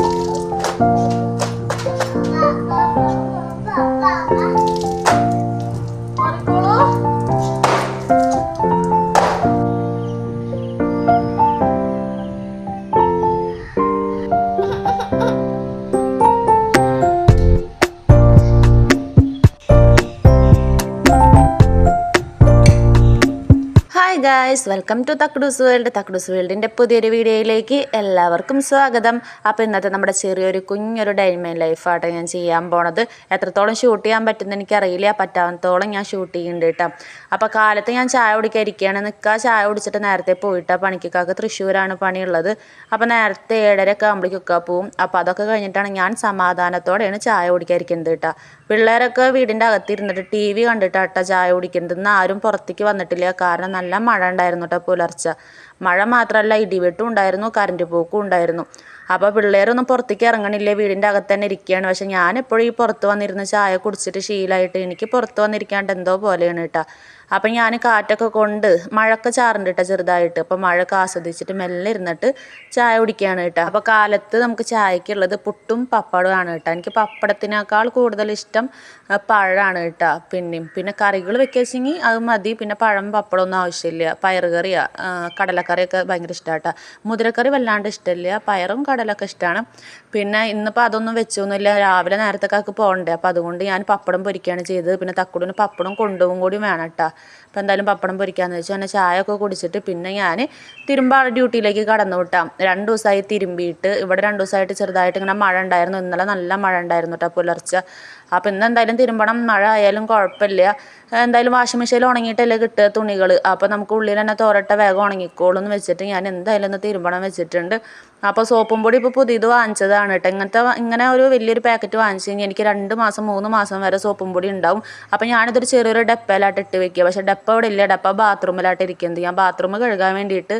Thank you. Guys welcome to തക്ടൂസ് world തക്ടൂസ് വേൾഡിന്റെ പുതിയൊരു വീഡിയോയിലേക്ക് എല്ലാവർക്കും സ്വാഗതം. അപ്പോൾ ഇന്നത്തെ നമ്മുടെ ചെറിയൊരു കുഞ്ഞൊരു ഡൈമൈൻ ലൈഫായിട്ട് ഞാൻ ചെയ്യാൻ പോണത്. എത്രത്തോളം ഷൂട്ട് ചെയ്യാൻ പറ്റുന്ന എനിക്കറിയില്ല. പറ്റാവുന്നത്തോളം ഞാൻ ഷൂട്ട് ചെയ്യുന്നുണ്ട് കേട്ടോ. അപ്പോൾ കാലത്ത് ഞാൻ ചായ കുടിക്കാൻ ഇരിക്കുകയാണ്. നിൽക്കുക ചായ കുടിച്ചിട്ട് നേരത്തെ പോയിട്ടാ പണിക്കൊക്കെ തൃശ്ശൂരാണ് പണിയുള്ളത്. അപ്പോൾ നേരത്തെ ഏഴരൊക്കെ ആകുമ്പോഴേക്കൊക്കെ പോവും. അപ്പോൾ അതൊക്കെ കഴിഞ്ഞിട്ടാണ് ഞാൻ സമാധാനത്തോടെയാണ് ചായ കുടിക്കാൻ ഇരിക്കുന്നത് കേട്ടോ. പിള്ളേരൊക്കെ വീടിന്റെ അകത്തിരുന്നിട്ട് ടി വി കണ്ടിട്ടാട്ടോ ചായ കുടിക്കുന്നത്. ആരും പുറത്തേക്ക് വന്നിട്ടില്ല. കാരണം നല്ല മഴ ഉണ്ടായിരുന്നു കേട്ടോ പുലർച്ചെ. മഴ മാത്രമല്ല ഇടിവെട്ടും ഉണ്ടായിരുന്നു കറണ്ട് പോക്കും ഉണ്ടായിരുന്നു. അപ്പോൾ പിള്ളേരൊന്നും പുറത്തേക്ക് ഇറങ്ങണില്ല? വീടിന്റെ അകത്ത് തന്നെ ഇരിക്കുകയാണ്. പക്ഷെ ഞാൻ എപ്പോഴും ഈ പുറത്ത് വന്നിരുന്ന് ചായ കുടിച്ചിട്ട് ശീലമായിട്ട് എനിക്ക് പുറത്ത് വന്നിരിക്കാണ്ട് എന്തോ പോലെയാണ് കേട്ടോ അപ്പം ഞാൻ കാറ്റൊക്കെ കൊണ്ട് മഴയൊക്കെ ചാറുണ്ട് കേട്ടോ ചെറുതായിട്ട്. അപ്പം മഴയൊക്കെ ആസ്വദിച്ചിട്ട് മെല്ലെ ഇരുന്നിട്ട് ചായ കുടിക്കുകയാണ് കേട്ടോ അപ്പോൾ കാലത്ത് നമുക്ക് ചായക്കുള്ളത് പുട്ടും ആണ് കേട്ടോ എനിക്ക് പപ്പടത്തിനേക്കാൾ കൂടുതൽ ഇഷ്ടം പഴമാണ് കേട്ടോ പിന്നെയും പിന്നെ കറികൾ വെക്കുകയെങ്കിൽ അത് മതി. പിന്നെ പഴം പപ്പടം ഒന്നും ആവശ്യമില്ല പയറുകറിയാ കടലക്കറി കടലക്കറിയൊക്കെ ഭയങ്കര ഇഷ്ടമാണ് കേട്ടോ മുതിരക്കറി വല്ലാണ്ട് ഇഷ്ടമില്ല പയറും കടലൊക്കെ ഇഷ്ടമാണ് പിന്നെ ഇന്നിപ്പോൾ അതൊന്നും വെച്ചൊന്നുമില്ല രാവിലെ നേരത്തേക്കൊക്കെ പോകണ്ടേ. അപ്പോൾ അതുകൊണ്ട് ഞാൻ പപ്പടം പൊരിക്കുകയാണ് ചെയ്തത്. പിന്നെ തക്കുടിന് പപ്പടം കൊണ്ടുപോകും കൂടി വേണം കേട്ടോ അപ്പോൾ എന്തായാലും പപ്പടം പൊരിക്കാമെന്ന് വെച്ചാൽ അങ്ങനെ ചായ ഒക്കെ കുടിച്ചിട്ട് പിന്നെ ഞാൻ തിരുമ്പാൾ ഡ്യൂട്ടിയിലേക്ക് കടന്നു വിട്ടാം. രണ്ട് ദിവസമായി തിരുമ്പിയിട്ട് ഇവിടെ രണ്ട് ദിവസമായിട്ട് ചെറുതായിട്ട് ഇങ്ങനെ മഴ ഉണ്ടായിരുന്നു. ഇന്നലെ നല്ല മഴ ഉണ്ടായിരുന്നു കേട്ടോ പുലർച്ചെ. അപ്പോൾ ഇന്ന് എന്തായാലും തിരുമ്പണം. മഴ ആയാലും കുഴപ്പമില്ല. എന്തായാലും വാഷിംഗ് മെഷീനിൽ ഉണങ്ങിയിട്ടല്ലേ കിട്ടുക തുണികൾ അപ്പോൾ നമുക്ക് ഉള്ളിൽ തന്നെ തോരട്ട വേഗം ഉണങ്ങിക്കോളും എന്ന് വെച്ചിട്ട് ഞാൻ എന്തായാലും ഒന്ന് തിരുമ്പണം വെച്ചിട്ടുണ്ട്. അപ്പോൾ സോപ്പും പൊടി ഇപ്പോൾ പുതിയത് വാങ്ങിച്ചതാണ് കേട്ടോ ഇങ്ങനത്തെ ഇങ്ങനെ ഒരു വലിയൊരു പാക്കറ്റ് വാങ്ങിച്ചു കഴിഞ്ഞാൽ എനിക്ക് രണ്ട് മാസം മൂന്ന് മാസം വരെ സോപ്പും പൊടി ഉണ്ടാവും. അപ്പോൾ ഞാനിതൊരു ചെറിയൊരു ഡപ്പയിലായിട്ട് ഇട്ട് വെക്കുക. പക്ഷേ ഡപ്പ അവിടെ ഇല്ല. ഡപ്പ ബാത്റൂമിലായിട്ട് ഇരിക്കുന്നത്. ഞാൻ ബാത്റൂം കഴുകാൻ വേണ്ടിയിട്ട്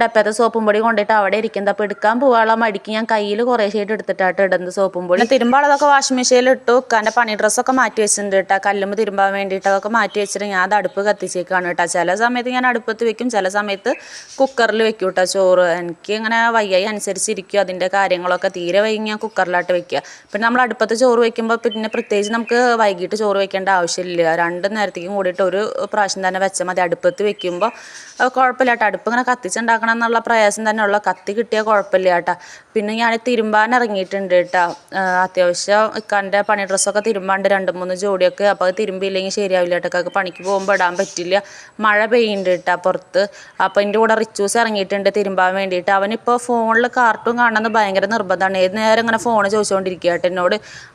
ഡപ്പത്തെ സോപ്പും പൊടി കൊണ്ടിട്ട് അവിടെ ഇരിക്കുന്നത്. അപ്പോൾ എടുക്കാൻ പോകാനുള്ള മടിക്ക് ഞാൻ കയ്യിൽ കുറേശ്ശായിട്ട് എടുത്തിട്ടായിട്ട് ഇടുന്നത് സോപ്പും പൊടി. തിരുമ്പാളതൊക്കെ വാഷിംഗ് മെഷീനിൽ ഇട്ടു. എന്റെ പണി ഡ്രസ്സൊക്കെ മാറ്റി വെച്ചിട്ടുണ്ട് കേട്ടോ കല്ലുമ്പോൾ തിരുമ്പാൻ വേണ്ടിയിട്ട് അതൊക്കെ മാറ്റി വെച്ചിട്ട് ഞാൻ അത് അടുപ്പ് കത്തിച്ചേക്കാണ് കേട്ടോ ചില സമയത്ത് ഞാൻ അടുപ്പത്ത് വെക്കും. ചില സമയത്ത് കുക്കറിൽ വെക്കും കേട്ടോ ചോറ്. എനിക്ക് ഇങ്ങനെ വയ്യായി അനുസരിച്ചിരിക്കും അതിന്റെ കാര്യങ്ങളൊക്കെ തീരെ വൈകി ഞാൻ കുക്കറിലായിട്ട് വെക്കുക. പിന്നെ നമ്മൾ അടുപ്പത്ത് ചോറ് വയ്ക്കുമ്പോൾ പിന്നെ പ്രത്യേകിച്ച് നമുക്ക് വൈകിട്ട് ചോറ് വയ്ക്കേണ്ട ആവശ്യമില്ല. രണ്ട് നേരത്തേക്കും കൂടിയിട്ട് ഒരു പ്രാവശ്യം തന്നെ വെച്ചാൽ മതി. അടുപ്പത്ത് വെക്കുമ്പോൾ കുഴപ്പമില്ല കേട്ടോ. അടുപ്പ് ഇങ്ങനെ കത്തിച്ചുണ്ടാക്കണം എന്നുള്ള പ്രയാസം തന്നെ ഉള്ള. കത്തി കിട്ടിയാൽ കുഴപ്പമില്ല കേട്ടോ. പിന്നെ ഞാൻ തിരുമ്പാൻ ഇറങ്ങിയിട്ടുണ്ട് കേട്ടോ. അത്യാവശ്യം ഇക്കാന്റെ പണി ഡ്രസ്സൊക്കെ തിരുമ്പാണ്ട് രണ്ട് മൂന്ന് ജോഡിയൊക്കെ. അപ്പോൾ അത് തിരുമ്പിയില്ലെങ്കിൽ ശരിയാവില്ല കേട്ടോ. പണിക്ക് പോകുമ്പോൾ ഇടാൻ പറ്റില്ല. മഴ പെയ്യുന്നുണ്ട് കേട്ടോ പുറത്ത്. അപ്പോൾ എന്റെ കൂടെ റിച്ചൂസ് ഇറങ്ങിയിട്ടുണ്ട് തിരുമ്പാൻ വേണ്ടിയിട്ട്. അവനിപ്പോൾ ഫോണിൽ കാർട്ടൂൺ കാണണമെന്ന് ഭയങ്കര നിർബന്ധമാണ്. ഏത് നേരം ഇങ്ങനെ ഫോൺ ചോദിച്ചുകൊണ്ടിരിക്കുക കേട്ടോ എന്നോട്.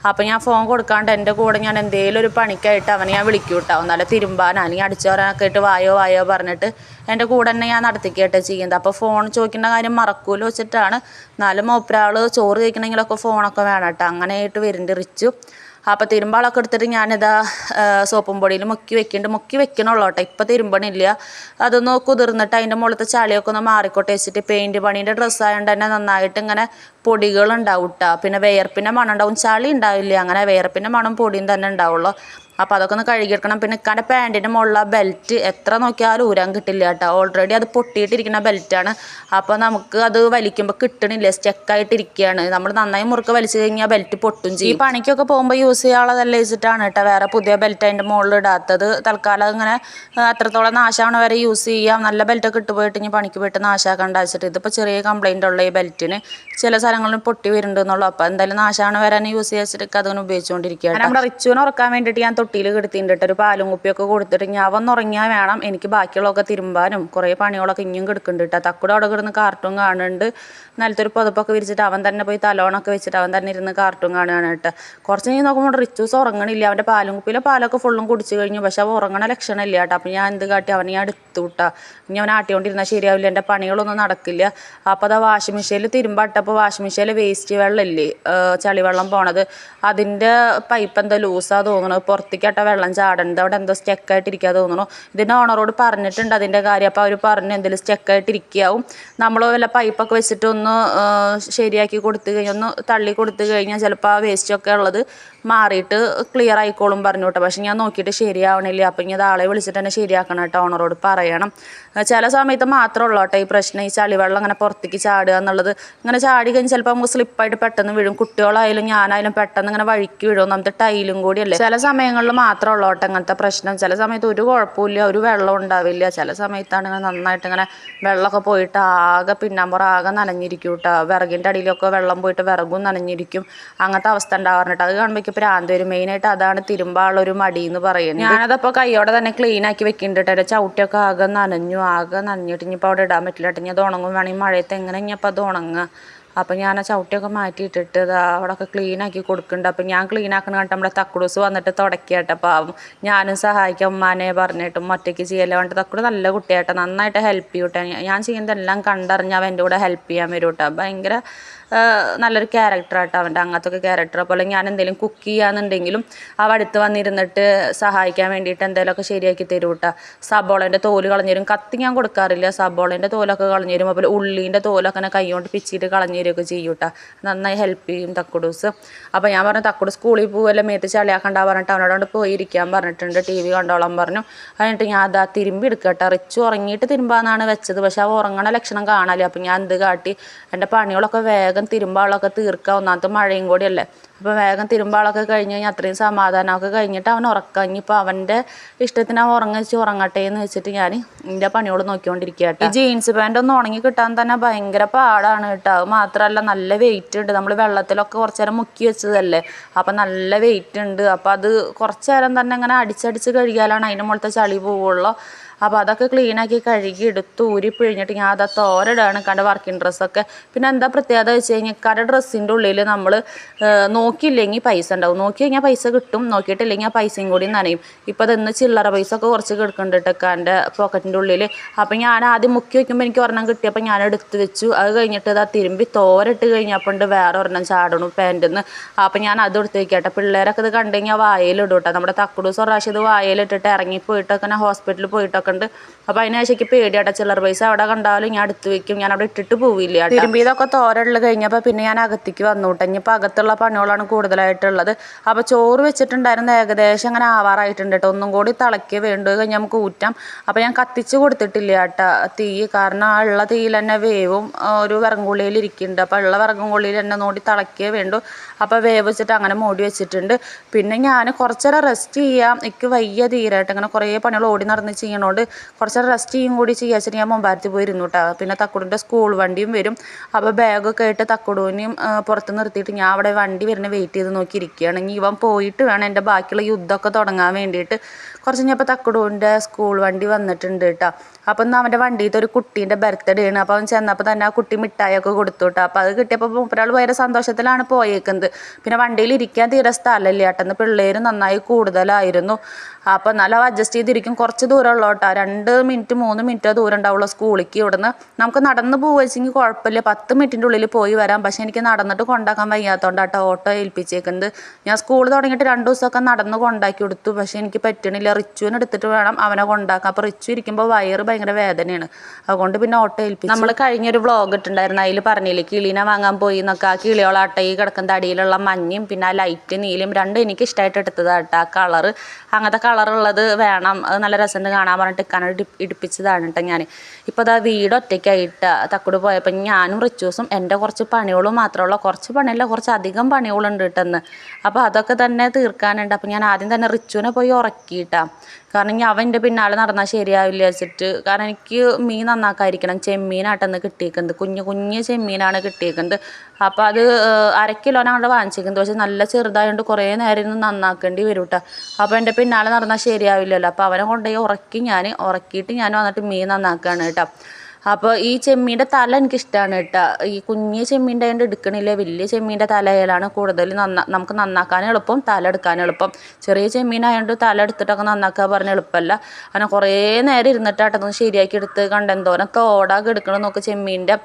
അപ്പം ഞാൻ ഫോൺ കൊടുക്കാണ്ട് എന്റെ കൂടെ ഞാൻ എന്തെങ്കിലും ഒരു പണിക്കായിട്ട് അവനെ ഞാൻ വിളിക്കും കേട്ടോ. നല്ല തിരുമ്പാൻ അല്ലെങ്കിൽ അടിച്ചു വരാനൊക്കെ ആയിട്ട് വായോ വായോ പറഞ്ഞിട്ട് എന്റെ കൂടെ തന്നെ ഞാൻ നടത്തിക്കട്ടെ ചെയ്യുന്നത്. അപ്പോൾ ഫോൺ ചോദിക്കേണ്ട കാര്യം മറക്കൂല വെച്ചിട്ടാണ്. എന്നാലും മൂപ്പരാൾ ചോറ് കഴിക്കണമെങ്കിലൊക്കെ ഫോണൊക്കെ വേണം കേട്ടോ. അങ്ങനെയായിട്ട് വരുന്നുണ്ട് റിച്ചു. അപ്പോൾ തിരുമ്പാളൊക്കെ എടുത്തിട്ട് ഞാനിതാ സോപ്പും പൊടിയിൽ മുക്കി വെക്കുന്നുണ്ട് മുക്കി വെക്കണുള്ളൂ കേട്ടോ. ഇപ്പം തിരുമ്പണില്ല. അതൊന്ന് കുതിർന്നിട്ട് അതിന്റെ മുകളിലത്തെ ചളിയൊക്കെ ഒന്ന് മാറിക്കോട്ടെ വെച്ചിട്ട് പെയിന്റ് പണീന്റെ ഡ്രസ്സായതുകൊണ്ട് തന്നെ നന്നായിട്ട് ഇങ്ങനെ പൊടികൾ ഉണ്ടാവും കേട്ടോ പിന്നെ വേർപ്പിന്റെ മണം ഉണ്ടാവും. ചളി ഉണ്ടാവില്ല. അങ്ങനെ വേർപ്പിന്റെ മണം പൊടിയും തന്നെ ഉണ്ടാവുള്ളൂ. അപ്പോൾ അതൊക്കെ ഒന്ന് കഴുകിയെടുക്കണം. പിന്നെ ഇക്കാന്റെ പാന്റിന്റെ മുകളിലെ ബെൽറ്റ് എത്ര നോക്കിയാലും ഊരാൻ കിട്ടില്ല കേട്ടോ. ഓൾറെഡി അത് പൊട്ടിയിട്ടിരിക്കുന്ന ബെൽറ്റാണ് അപ്പോൾ നമുക്ക് അത് വലിക്കുമ്പോൾ കിട്ടണില്ല. സ്റ്റെക്കായിട്ടിരിക്കുകയാണ് നമ്മൾ നന്നായി മുറുക്ക് വലിച്ചു കഴിഞ്ഞാൽ ബെൽറ്റ് പൊട്ടും ചെയ്യും. ഈ പണിക്കൊക്കെ പോകുമ്പോൾ യൂസ് ചെയ്യാനുള്ളതല്ല വെച്ചിട്ടാണ് കേട്ടോ. വേറെ പുതിയ ബെൽറ്റ് അതിന്റെ മുകളിൽ ഇടാത്തത്. തൽക്കാലം അങ്ങനെ അത്രത്തോളം നാശമാണ് വരെ യൂസ് ചെയ്യാം. നല്ല ബെൽറ്റൊക്കെ ഇട്ട് പോയിട്ട് ഇനി പണിക്ക് പോയിട്ട് നാശാക്കണ്ട വെച്ചിട്ട് ഇതിപ്പോൾ ചെറിയ കംപ്ലൈന്റ് ഉള്ള ഈ ബെൽറ്റിന് ചില സ്ഥലങ്ങളിൽ പൊട്ടി വരുന്നുണ്ടെന്നുള്ളൂ അപ്പോൾ എന്തായാലും നാശമാണ് വരാനും യൂസ് ചെയ്തിട്ട് അതിന് ഉപയോഗിച്ചുകൊണ്ടിരിക്കുകയാണ് നമ്മുടെ റിച്ചുവിനെ ഉറക്കാൻ വേണ്ടിയിട്ട് ഞാൻ തൊട്ടിയിൽ കിടത്തിയിട്ടുണ്ട് ഒരു പാലും കുപ്പിയൊക്കെ കൊടുത്തിട്ട് ഞാൻ വന്നുറങ്ങിയാൽ വേണം. എനിക്ക് ബാക്കിയുള്ളതൊക്കെ തിരുമ്പാനും കുറേ പണികളൊക്കെ ഇനിയും കിടക്കുന്നുണ്ട് കേട്ടോ തക്കുടെ അവിടെ കിടന്ന് കാർട്ടൂൺ കാണുന്നുണ്ട്. നിലത്തൊരു പുതപ്പൊക്കെ വിരിച്ചിട്ട് അവൻ തന്നെ പോയി തലോണൊക്കെ വെച്ചിട്ട് അവൻ തന്നെ ഇരുന്ന് കാർട്ടൂൺ കാണുകയാണ് കേട്ടോ കുറച്ച് കഴിഞ്ഞ് നോക്കുമ്പോൾ റിച്ചൂസ് ഉറങ്ങണില്ല. അവന്റെ പാലും കുപ്പിയിലെ പാലൊക്കെ ഫുള്ളും കുടിച്ചു കഴിഞ്ഞു. പക്ഷെ അവ ഉറങ്ങണ ലക്ഷണമില്ല കേട്ടോ അപ്പം ഞാൻ എന്ത് കാട്ടി? അവനെ ഞാൻ എടുത്തു വിട്ടാ ഇനി അവൻ ആട്ടിക്കൊണ്ടിരുന്നാൽ ശരിയാവില്ല. എന്റെ പണികളൊന്നും നടക്കില്ല. അപ്പോൾ അതാ വാഷിംഗ് മെഷീനിൽ തിരുമ്പട്ടപ്പോൾ വാഷിംഗ് മെഷീനിൽ വേസ്റ്റ് വെള്ളമില്ലേ? ചളിവെള്ളം പോണത്. അതിന്റെ പൈപ്പ് എന്താ ലൂസാ തോന്നണത്? പുറത്തേക്ക് പുറത്തേക്കാട്ടോ വെള്ളം ചാടുന്നത് അവിടെ എന്തോ സ്റ്റെക്കായിട്ടിരിക്കുക തോന്നുന്നു. ഇതിന്റെ ഓണറോട് പറഞ്ഞിട്ടുണ്ട് അതിന്റെ കാര്യം. അപ്പോൾ അവർ പറഞ്ഞു എന്തെങ്കിലും സ്റ്റെക്കായിട്ടിരിക്കാവും നമ്മൾ വല്ല പൈപ്പൊക്കെ വെച്ചിട്ട് ഒന്ന് ശരിയാക്കി കൊടുത്തു കഴിഞ്ഞാൽ ഒന്ന് തള്ളി കൊടുത്തു കഴിഞ്ഞാൽ ചിലപ്പോൾ ആ വേസ്റ്റൊക്കെ ഉള്ളത് മാറിയിട്ട് ക്ലിയർ ആയിക്കോളും പറഞ്ഞു കേട്ടോ പക്ഷെ ഞാൻ നോക്കിയിട്ട് ശരിയാവണില്ല. അപ്പം ഇനി ആളെ വിളിച്ചിട്ട് തന്നെ ശരിയാക്കണം കേട്ടോ ഓണറോട് പറയണം. ചില സമയത്ത് മാത്രമേ ഉള്ളൂ കേട്ടോ ഈ പ്രശ്നം. ഈ ചളിവെള്ളം അങ്ങനെ പുറത്തേക്ക് ചാടുക എന്നുള്ളത്. ഇങ്ങനെ ചാടി കഴിഞ്ഞ് ചിലപ്പോൾ നമുക്ക് സ്ലിപ്പായിട്ട് പെട്ടെന്ന് വീഴും. കുട്ടികളായാലും ഞാനായാലും പെട്ടെന്ന് ഇങ്ങനെ വഴിക്ക് വീഴും. നമുക്ക് ടൈലും കൂടിയല്ലേ. ചില സമയങ്ങളിൽ മാത്രമേ ഉള്ളൂ കേട്ടോ അങ്ങനത്തെ പ്രശ്നം. ചില സമയത്ത് ഒരു കുഴപ്പമില്ല ഒരു വെള്ളം ഉണ്ടാവില്ല. ചില സമയത്താണ് ഇങ്ങനെ നന്നായിട്ട് ഇങ്ങനെ വെള്ളമൊക്കെ പോയിട്ട് ആകെ പിന്നാമ്പുറം ആകെ നനഞ്ഞിരിക്കും കേട്ടോ വിറകിന്റെ അടിയിലൊക്കെ വെള്ളം പോയിട്ട് വിറകും നനഞ്ഞിരിക്കും. അങ്ങനത്തെ അവസ്ഥ ഉണ്ടാവാറുണ്ട് അത് കാണുമ്പോൾ പ്രാന്ത് വരും. മെയിനായിട്ട് അതാണ് തിരുമ്പാളൊരു മടി എന്ന് പറയുന്നത്. ഞാനതപ്പോൾ കൈയോടെ തന്നെ ക്ലീൻ ആക്കി വെക്കുന്നുണ്ട് ചവിട്ടിയൊക്കെ ആകെ നനഞ്ഞു. ആകെ നനഞ്ഞിട്ട് ഇനിയിപ്പോൾ അവിടെ ഇടാൻ പറ്റില്ല കേട്ടോ ഇനി അത് ഉണങ്ങും വേണമെങ്കിൽ മഴയത്ത് എങ്ങനെ ഇനിയപ്പോൾ അത് ഉണങ്ങുക? അപ്പം ഞാൻ ആ ചവിട്ടിയൊക്കെ മാറ്റിയിട്ടിട്ട് അവിടെയൊക്കെ ക്ലീനാക്കി കൊടുക്കുന്നുണ്ട് അപ്പം ഞാൻ ക്ലീൻ ആക്കുന്ന കണ്ടിട്ട് നമ്മുടെ തക്കുടൂസ് വന്നിട്ട് തുടക്കിയാട്ടെ. അപ്പം ഞാനും സഹായിക്കാം ഉമ്മാനെ പറഞ്ഞിട്ടും ഒറ്റയ്ക്ക് ചെയ്യല്ല. പറഞ്ഞിട്ട് തക്കുട് നല്ല കുട്ടിയാട്ടെ. നന്നായിട്ട് ഹെൽപ്പ് ചെയ്യൂട്ടെ. ഞാൻ ചെയ്യുന്നതെല്ലാം കണ്ടറിഞ്ഞ് അവൻ കൂടെ ഹെൽപ്പ് ചെയ്യാൻ വരും കേട്ടോ ഭയങ്കര നല്ലൊരു ക്യാരക്ടറാട്ടോ അവന്റെ അങ്ങനത്തെ ക്യാരക്ടർ അപ്പോൾ ഞാൻ എന്തെങ്കിലും കുക്ക് ചെയ്യാന്നുണ്ടെങ്കിലും അവ അടുത്ത് വന്നിരുന്നിട്ട് സഹായിക്കാൻ വേണ്ടിയിട്ട് എന്തെങ്കിലുമൊക്കെ ശരിയാക്കി തരും കേട്ടോ സബോളേന്റെ തോൽ കളഞ്ഞുതരും കത്തി ഞാൻ കൊടുക്കാറില്ല. സബോളേന്റെ തോലൊക്കെ കളഞ്ഞു തരും. അതുപോലെ ഉള്ളീന്റെ തോലൊക്കെ ഇങ്ങനെ കൈകൊണ്ട് പിച്ചിട്ട് കളഞ്ഞു തരുമൊക്കെ ചെയ്യും കേട്ടോ നന്നായി ഹെൽപ്പ് ചെയ്യും തക്കുടൂസ്. അപ്പോൾ ഞാൻ പറഞ്ഞു തക്കുട് സ്കൂളിൽ പോകുമല്ലോ മേത്ത് ചളിയാക്കണ്ട പറഞ്ഞിട്ട് അവനോട് പോയിരിക്കാൻ പറഞ്ഞിട്ടുണ്ട്. ടി വി കണ്ടോളാൻ പറഞ്ഞു. എന്നിട്ട് ഞാൻ അതാ തിരുമ്പി എടുക്കട്ടെ റിച്ച് ഉറങ്ങിയിട്ട് തിരുമ്പാന്നാണ് വെച്ചത്. പക്ഷെ ആ ഉറങ്ങണ ലക്ഷണം കാണാല്ലേ അപ്പം ഞാൻ എന്ത് കാട്ടി എന്റെ പണികളൊക്കെ വേഗം തിരുമ്പാളൊക്കെ തീർക്കുക ഒന്നാമത്തെ മഴയും കൂടിയല്ലേ. അപ്പോൾ വേഗം തിരുമ്പാളൊക്കെ കഴിഞ്ഞ് കഴിഞ്ഞാൽ അത്രയും സമാധാനമൊക്കെ കഴിഞ്ഞിട്ട് അവൻ ഉറക്കാം. ഇനിയിപ്പോൾ അവന്റെ ഇഷ്ടത്തിന് അവൻ ഉറങ്ങിച്ച് ഉറങ്ങട്ടെ എന്ന് വെച്ചിട്ട് ഞാൻ എന്റെ പണിയോട് നോക്കിക്കൊണ്ടിരിക്കുക കേട്ടോ ഈ ജീൻസ് പാന്റ് ഒന്ന് ഉണങ്ങി കിട്ടാൻ തന്നെ ഭയങ്കര പാടാണ് കേട്ടോ അത് മാത്രമല്ല നല്ല വെയിറ്റ് ഉണ്ട്. നമ്മൾ വെള്ളത്തിലൊക്കെ കുറച്ച് നേരം മുക്കി വെച്ചതല്ലേ. അപ്പം നല്ല വെയിറ്റ് ഉണ്ട്. അപ്പോൾ അത് കുറച്ച് നേരം തന്നെ അങ്ങനെ അടിച്ചടിച്ച് കഴുകിയാലാണ് അതിന്റെ മുകളിലത്തെ ചളി പോവുള്ളൂ. അപ്പോൾ അതൊക്കെ ക്ലീനാക്കി കഴുകി എടുത്ത് ഊരി പിഴിഞ്ഞിട്ട് ഞാൻ അതാ തോരടാണ് കണ്ട വർക്കിംഗ് ഡ്രസ്സൊക്കെ പിന്നെ എന്താ പ്രത്യേകത വെച്ച് കഴിഞ്ഞാൽ കട ഡ്രസ്സിന്റെ ഉള്ളിൽ നമ്മൾ നോക്കിയില്ലെങ്കിൽ പൈസ ഉണ്ടാവും. നോക്കി കഴിഞ്ഞാൽ പൈസ കിട്ടും നോക്കിയിട്ടില്ലെങ്കിൽ ആ പൈസയും കൂടി നനയും. ഇപ്പോൾ അതെന്ന് ചില്ലറ പൈസ ഒക്കെ കുറച്ച് കിടക്കുന്നുണ്ട് എന്റെ പോക്കറ്റിന്റെ ഉള്ളിൽ അപ്പോൾ ഞാൻ ആദ്യം മുക്കി വയ്ക്കുമ്പോൾ എനിക്ക് ഒരെണ്ണം കിട്ടിയപ്പോൾ ഞാൻ എടുത്ത് വെച്ചു. അത് കഴിഞ്ഞിട്ട് അത് തിരുമ്പി തോരട്ട് കഴിഞ്ഞപ്പോൾ ഉണ്ട് വേറെ ഒരെണ്ണം ചാടണു പാന്റിൽ നിന്ന് അപ്പോൾ ഞാൻ അത് എടുത്ത് വയ്ക്കട്ടെ പിള്ളേരൊക്കെ ഇത് കണ്ടു കഴിഞ്ഞാൽ വായയിലിടും കേട്ടോ നമ്മുടെ തക്കുടൂസ് പ്രാവശ്യം ഇത് വായയിലിട്ടിട്ട് ഇറങ്ങി പോയിട്ടൊക്കെ ഞാൻ ഹോസ്പിറ്റലിൽ പോയിട്ടൊക്കെ ഉണ്ട്. അപ്പോൾ അതിനെ എനിക്ക് പേടിയാട്ട ചില്ലറ പൈസ അവിടെ കണ്ടാലും ഞാൻ എടുത്തു വെക്കും. ഞാൻ അവിടെ ഇട്ടിട്ട് പോവില്ല തിരുമ്പിയതൊക്കെ തോരളിൽ കഴിഞ്ഞപ്പോൾ പിന്നെ ഞാൻ അകത്തേക്ക് വന്നോട്ടെ. ഇനിയിപ്പോൾ അകത്തുള്ള പണികളാണ് കൂടുതലായിട്ടുള്ളത്. അപ്പോൾ ചോറ് വെച്ചിട്ടുണ്ടായിരുന്ന ഏകദേശം അങ്ങനെ ആവാറായിട്ടുണ്ട് കേട്ടോ. ഒന്നും കൂടി തിളക്കി വേണ്ടു കഴിഞ്ഞാൽ നമുക്ക് ഊറ്റാം. അപ്പോൾ ഞാൻ കത്തിച്ച് കൊടുത്തിട്ടില്ല കേട്ടോ തീ. കാരണം ആ ഉള്ള തീയിൽ തന്നെ വേവും. ഒരു വിറങ്കുള്ളിയിൽ ഇരിക്കുന്നുണ്ട്. അപ്പോൾ ഉള്ള വിറങ്കുള്ളിയിൽ തന്നെ നോടി തിളക്കിയേ വേണ്ടു. അപ്പോൾ വേവ് വെച്ചിട്ട് അങ്ങനെ മൂടി വെച്ചിട്ടുണ്ട്. പിന്നെ ഞാൻ കുറച്ചേരം റെസ്റ്റ് ചെയ്യാം. എനിക്ക് വയ്യ തീരായിട്ട്. അങ്ങനെ കുറേ പണികൾ ഓടി നടന്ന് ചെയ്യണോണ്ട് കുറച്ചേരം റെസ്റ്റ് ചെയ്യും കൂടി ചെയ്യാൻ വെച്ചിട്ട് ഞാൻ മുമ്പാരത്തിൽ പോയി ഇരുന്നു കേട്ടോ പിന്നെ തക്കുടിന്റെ സ്കൂൾ വണ്ടിയും വരും. അപ്പോൾ ബാഗൊക്കെ ആയിട്ട് തക്കുടൂനെയും പുറത്ത് നിർത്തിയിട്ട് ഞാൻ അവിടെ വണ്ടി വരുന്ന വെയിറ്റ് ചെയ്ത് നോക്കി ഇരിക്കുകയാണ് ഇനി ഇവൻ പോയിട്ട് വേണം എന്റെ ബാക്കിയുള്ള യുദ്ധമൊക്കെ തുടങ്ങാൻ വേണ്ടിയിട്ട്. കുറച്ച് കഴിഞ്ഞപ്പോൾ തക്കുടൂന്റെ സ്കൂൾ വണ്ടി വന്നിട്ടുണ്ട് കേട്ടോ അപ്പം ഇന്ന് അവന്റെ വണ്ടിയിലത്തെ ഒരു കുട്ടീന്റെ ബർത്ത്ഡേ ആണ്. അപ്പോൾ അവൻ ചെന്നപ്പോൾ തന്നെ ആ കുട്ടി മിഠായിയൊക്കെ കൊടുത്തു കേട്ടോ അപ്പോൾ അത് കിട്ടിയപ്പോൾ മൂപ്പരാൾ ഭയങ്കര സന്തോഷത്തിലാണ് പോയേക്കുന്നത്. പിന്നെ വണ്ടിയിൽ ഇരിക്കാൻ തീരെ സ്ഥലമില്ല. ഏട്ടെന്ന് പിള്ളേർ നന്നായി കൂടുതലായിരുന്നു. അപ്പോൾ എന്നാലും അഡ്ജസ്റ്റ് ചെയ്തിരിക്കും. കുറച്ച് ദൂരമുള്ള കേട്ടോ രണ്ട് മിനിറ്റ് മൂന്ന് മിനിറ്റോ ദൂരം ഉണ്ടാവുള്ളൂ സ്കൂളിലേക്ക് ഇവിടുന്ന്. നമുക്ക് നടന്ന് പോവുകയെങ്കിൽ കുഴപ്പമില്ല. പത്ത് മിനിറ്റിന്റെ ഉള്ളിൽ പോയി വരാം. പക്ഷേ എനിക്ക് നടന്നിട്ട് കൊണ്ടാക്കാൻ വയ്യാത്തതുകൊണ്ട് കേട്ടോ ഓട്ടോ ഏൽപ്പിച്ചേക്കുന്നത്. ഞാൻ സ്കൂൾ തുടങ്ങിയിട്ട് രണ്ട് ദിവസമൊക്കെ നടന്ന് കൊണ്ടാക്കി കൊടുത്തു. പക്ഷേ എനിക്ക് പറ്റണില്ല. റിച്ചുവിന് എടുത്തിട്ട് വേണം അവനെ കൊണ്ടാക്കാൻ. അപ്പോൾ റിച്ചു ഇരിക്കുമ്പോൾ വയറ് ഭയങ്കര വേദനയാണ്. അതുകൊണ്ട് പിന്നെ ഓട്ടോ ഏൽപ്പിച്ചു. നമ്മൾ കഴിഞ്ഞൊരു വ്ളോഗ് ഇട്ടുണ്ടായിരുന്നു അതിൽ പറഞ്ഞില്ലേ കിളീനെ വാങ്ങാൻ പോയി എന്നൊക്കെ. ആ കിളിയോളാട്ട ഈ കിടക്കുന്ന തടിയിലുള്ള മഞ്ഞയും പിന്നെ ആ ലൈറ്റ് നീലയും രണ്ടും എനിക്ക് ഇഷ്ടമായിട്ട് എടുത്തതാട്ടോ ആ കളറ് അങ്ങനത്തെ കളറുള്ളത് വേണം. നല്ല രസമുണ്ട് കാണാൻ പറഞ്ഞിട്ട് ഇക്കാനോട് ഇടി ഇടിപ്പിച്ചതാണ് കേട്ടോ ഞാൻ ഇപ്പോൾ അതാ വീട് ഒറ്റയ്ക്കായിട്ട് തക്കോട് പോയപ്പോൾ ഞാനും റിച്ചൂസും എന്റെ കുറച്ച് പണികളും മാത്രമുള്ള കുറച്ച് പണിയല്ല കുറച്ച് അധികം പണികളുണ്ട് കേട്ടെന്ന് അപ്പോൾ അതൊക്കെ തന്നെ തീർക്കാനുണ്ട്. അപ്പോൾ ഞാൻ ആദ്യം തന്നെ റിച്ചുവിനെ പോയി ഉറക്കിയിട്ടാ. കാരണം ഇനി അവന്റെ പിന്നാലെ നടന്നാൽ ശരിയാവില്ല വെച്ചിട്ട് കാരണം എനിക്ക് മീൻ നന്നാക്കാതിരിക്കണം. ചെമ്മീനാട്ടെന്ന് കിട്ടിയേക്കുന്നത്. കുഞ്ഞു കുഞ്ഞ് ചെമ്മീനാണ് കിട്ടിയേക്കുന്നത്. അപ്പോൾ അത് അരക്കിലോനാണ് അര കിലോനാണ് അവിടെ വാങ്ങിച്ചേക്കുന്നത്. പക്ഷെ നല്ല ചെറുതായതുകൊണ്ട് കുറേ നേരം ഇരുന്ന് നന്നാക്കേണ്ടി വരും കേട്ടോ അപ്പോൾ എന്റെ പിന്നാലെ നടന്നാൽ ശരിയാവില്ലല്ലോ. അപ്പോൾ അവനെ കൊണ്ടുപോയി ഉറക്കി ഞാൻ ഉറക്കിയിട്ട് ഞാൻ വന്നിട്ട് മീൻ നന്നാക്കുകയാണ് കേട്ടോ അപ്പോൾ ഈ ചെമ്മീന്റെ തല എനിക്കിഷ്ടമാണ് കേട്ടോ. ഈ കുഞ്ഞ് ചെമ്മീന്റെ അതിന്റെ എടുക്കണില്ല. വലിയ ചെമ്മീന്റെ തലയിലാണ് കൂടുതൽ നന്നാ നമുക്ക് നന്നാക്കാൻ എളുപ്പം തല എടുക്കാൻ എളുപ്പം. ചെറിയ ചെമ്മീനായതുകൊണ്ട് തല എടുത്തിട്ടൊക്കെ നന്നാക്കുക പറഞ്ഞ എളുപ്പമല്ല അങ്ങനെ കുറേ നേരം ഇരുന്നിട്ടാട്ടൊന്ന് ശരിയാക്കി എടുത്ത് കണ്ട എന്തോരം തോടാകെ എടുക്കണം നോക്ക് ചെമ്മീന്റെ.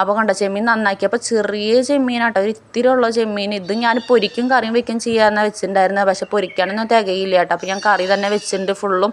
അപ്പോൾ കണ്ട ചെമ്മീൻ നന്നാക്കിയപ്പോൾ ചെറിയ ചെമ്മീനാട്ടോ. ഒരു ഇത്തിരി ഉള്ള ചെമ്മീൻ. ഇത് ഞാൻ പൊരിക്കും കറിയും വെക്കും ചെയ്യാമെന്നാണ് വെച്ചിട്ടുണ്ടായിരുന്നത് പക്ഷെ പൊരിക്കാനൊന്നും തികയില്ല കേട്ടോ. അപ്പോൾ ഞാൻ കറി തന്നെ വെച്ചിട്ടുണ്ട് ഫുള്ളും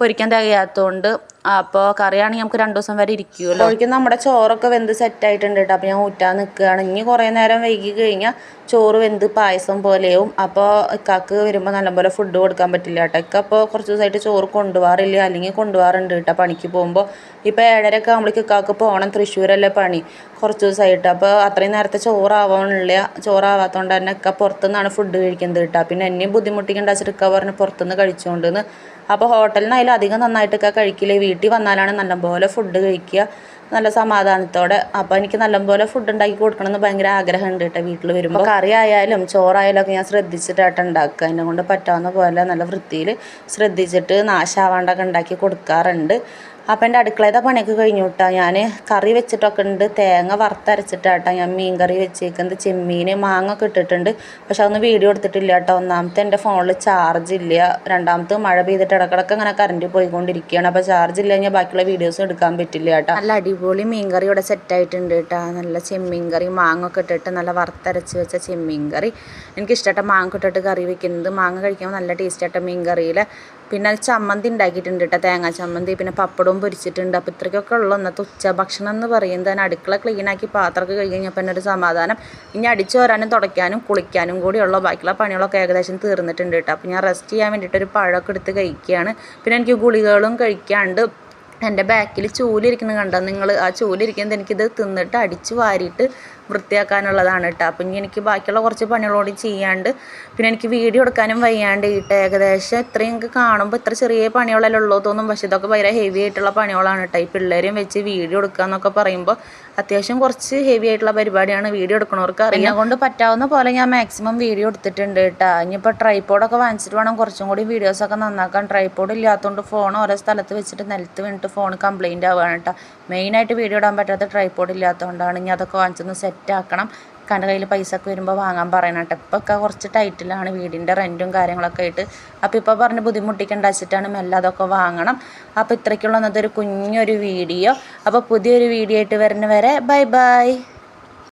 പൊരിക്കാൻ തികയാത്തതുകൊണ്ട് അപ്പോൾ കറിയാണെങ്കിൽ നമുക്ക് രണ്ട് ദിവസം വരെ ഇരിക്കുമല്ലോ ഒരിക്കലും നമ്മുടെ ചോറൊക്കെ വെന്ത് സെറ്റായിട്ടുണ്ട് കേട്ടോ അപ്പോൾ ഞാൻ ഊറ്റാൻ നിൽക്കുകയാണ് ഇനി കുറേ നേരം വൈകി കഴിഞ്ഞാൽ ചോറ് വെന്ത് പായസം പോലെയും അപ്പോൾ ഇക്കാക്ക് വരുമ്പോൾ നല്ലപോലെ ഫുഡ് കൊടുക്കാൻ പറ്റില്ല കേട്ടോ ഇക്ക അപ്പോൾ കുറച്ച് ദിവസമായിട്ട് ചോറ് കൊണ്ടുപോകാറില്ല അല്ലെങ്കിൽ കൊണ്ടുപോകാറുണ്ട് കേട്ടോ പണിക്ക് പോകുമ്പോൾ ഇപ്പോൾ ഏഴരയൊക്കെ ആകുമ്പോഴേക്ക് ഇക്കാക്ക് പോകണം തൃശ്ശൂരല്ലേ പണി. കുറച്ച് ദിവസമായിട്ട് അപ്പോൾ അത്രയും നേരത്തെ ചോറാവാനില്ല. ചോറാവാത്തതുകൊണ്ട് തന്നെ ഇക്ക പുറത്തുനിന്നാണ് ഫുഡ് കഴിക്കുന്നത് കേട്ടോ പിന്നെ എന്നെയും ബുദ്ധിമുട്ടിക്കേണ്ട വെച്ചിട്ട് ഇക്ക പറഞ്ഞ് പുറത്തുനിന്ന് കഴിച്ചുകൊണ്ടെന്ന് അപ്പോൾ ഹോട്ടലിൽ നിന്നായാലും അധികം നന്നായിട്ടൊക്കെ കഴിക്കില്ല? വീട്ടിൽ വന്നാലാണ് നല്ലപോലെ ഫുഡ് കഴിക്കുക. നല്ല സമാധാനത്തോടെ. അപ്പോൾ എനിക്ക് നല്ലപോലെ ഫുഡ് ഉണ്ടാക്കി കൊടുക്കണമെന്ന് ഭയങ്കര ആഗ്രഹമുണ്ട് കേട്ടോ വീട്ടിൽ വരുമ്പോൾ കറി ആയാലും ചോറായാലും ഒക്കെ ഞാൻ ശ്രദ്ധിച്ചിട്ടായിട്ട് ഉണ്ടാക്കുക. എന്നെ കൊണ്ട് പറ്റാവുന്ന പോലെ നല്ല വൃത്തിയിൽ ശ്രദ്ധിച്ചിട്ട് നാശാവാണ്ടൊക്കെ ഉണ്ടാക്കി കൊടുക്കാറുണ്ട്. അപ്പം എന്റെ അടുക്കളയുടെ പണിയൊക്കെ കഴിഞ്ഞു കേട്ടോ ഞാൻ കറി വെച്ചിട്ടൊക്കെ ഉണ്ട് തേങ്ങ വറുത്തരച്ചിട്ടാട്ടോ ഞാൻ മീൻ കറി വെച്ചേക്കുന്നത്. ചെമ്മീൻ മാങ്ങ ഒക്കെ ഇട്ടിട്ടുണ്ട്. പക്ഷെ അതൊന്നും വീഡിയോ എടുത്തിട്ടില്ല കേട്ടോ ഒന്നാമത്തെ എന്റെ ഫോണിൽ ചാർജ് ഇല്ല. രണ്ടാമത്തെ മഴ പെയ്തിട്ട് ഇടക്കിടക്ക് അങ്ങനെ കറണ്ട് പോയിക്കൊണ്ടിരിക്കുകയാണ് അപ്പോൾ ചാർജ് ഇല്ല കഴിഞ്ഞാൽ ബാക്കിയുള്ള വീഡിയോസ് എടുക്കാൻ പറ്റില്ല കേട്ടോ നല്ല അടിപൊളി മീൻ കറി ഇവിടെ സെറ്റായിട്ടുണ്ട് കേട്ടോ നല്ല ചെമ്മീൻ കറി മാങ്ങ ഒക്കെ ഇട്ടിട്ട് നല്ല വറുത്തരച്ച് വെച്ച ചെമ്മീൻ കറി. എനിക്കിഷ്ടമായിട്ട് മാങ്ങ ഇട്ടിട്ട് കറി വെക്കുന്നത്. മാങ്ങ കഴിക്കുമ്പോൾ നല്ല ടേസ്റ്റ് ആയിട്ട് മീൻ കറിയിൽ പിന്നെ ചമ്മന്തി ഉണ്ടാക്കിയിട്ടുണ്ട് കേട്ടോ തേങ്ങാ ചമ്മന്തി പിന്നെ പപ്പടവും പൊരിച്ചിട്ടുണ്ട്. അപ്പോൾ ഇത്രയ്ക്കൊക്കെ ഉള്ളൂ. ഇന്നത്തെ ഉച്ച ഭക്ഷണം എന്ന് പറയുന്നത് തന്നെ അടുക്കള ക്ലീനാക്കി പാത്രമൊക്കെ കഴുകി കഴിഞ്ഞപ്പോൾ തന്നെ ഒരു സമാധാനം. ഇനി അടിച്ചു വരാനും തുടയ്ക്കാനും കുളിക്കാനും കൂടിയുള്ള ബാക്കിയുള്ള പണികളൊക്കെ ഏകദേശം തീർന്നിട്ടുണ്ട് കേട്ടോ. അപ്പോൾ ഞാൻ റെസ്റ്റ് ചെയ്യാൻ വേണ്ടിയിട്ട് ഒരു പഴമൊക്കെ എടുത്ത് കഴിക്കുകയാണ്. പിന്നെ എനിക്ക് ഗുളികകളും കഴിക്കാണ്ട് എന്റെ ബാക്കിൽ ചൂലിരിക്കുന്നത് കണ്ടോ? നിങ്ങൾ ആ ചൂലിരിക്കുന്നത് എനിക്കിത് തിന്നിട്ട് അടിച്ച് വാരിയിട്ട് വൃത്തിയാക്കാനുള്ളതാണ് കേട്ടോ അപ്പം ഇനി എനിക്ക് ബാക്കിയുള്ള കുറച്ച് പണികളോട് ചെയ്യാണ്ട് പിന്നെ എനിക്ക് വീഡിയോ എടുക്കാനും വയ്യാണ്ട് കേട്ടോ ഏകദേശം ഇത്രയും കാണുമ്പോൾ ഇത്ര ചെറിയ പണികളല്ലേ ഉള്ളൂ തോന്നും. പക്ഷേ ഇതൊക്കെ ഭയങ്കര ഹെവി ആയിട്ടുള്ള പണികളാണ് കേട്ടോ ഈ പിള്ളേരെയും വെച്ച് വീഡിയോ എടുക്കുക എന്നൊക്കെ പറയുമ്പോൾ അത്യാവശ്യം കുറച്ച് ഹെവി ആയിട്ടുള്ള പരിപാടിയാണ് വീഡിയോ എടുക്കണവർക്ക് അറിയാം. കൊണ്ട് പറ്റാവുന്ന പോലെ ഞാൻ മാക്സിമം വീഡിയോ എടുത്തിട്ടുണ്ട് കേട്ടോ. ഇനിയിപ്പോൾ ട്രൈപ്പോഡൊക്കെ വാങ്ങിച്ചിട്ട് വേണം കുറച്ചും കൂടി വീഡിയോസൊക്കെ നന്നാക്കാൻ. ട്രൈപ്പോഡ് ഇല്ലാത്തതുകൊണ്ട് ഫോൺ ഓരോ സ്ഥലത്ത് വെച്ചിട്ട് നിലത്ത് വീണിട്ട് ഫോൺ കംപ്ലയിന്റ് ആവുകയാണ് കേട്ടോ. മെയിനായിട്ട് വീഡിയോ ഇടാൻ പറ്റാത്ത ട്രൈപ്പോഡ് ഇല്ലാത്തതുകൊണ്ടാണ് ഇനി അതൊക്കെ വാങ്ങിച്ചൊന്ന് സെറ്റ് കണ്ട കയ്യിൽ പൈസ ഒക്കെ വരുമ്പോൾ വാങ്ങാൻ പറയണം കേട്ടോ ഇപ്പം ഒക്കെ കുറച്ച് ടൈറ്റിലാണ് വീടിന്റെ റെന്റും കാര്യങ്ങളൊക്കെ ആയിട്ട്. അപ്പോൾ ഇപ്പോൾ പറഞ്ഞ് ബുദ്ധിമുട്ടിക്കേണ്ട വെച്ചിട്ടാണ് മെല്ലെ അതൊക്കെ വാങ്ങണം. അപ്പോൾ ഇത്രയ്ക്കുള്ള ഇന്നത്തെ ഒരു കുഞ്ഞൊരു വീഡിയോ. അപ്പോൾ പുതിയൊരു വീഡിയോ ആയിട്ട് വരുന്നവരെ ബൈ ബൈ.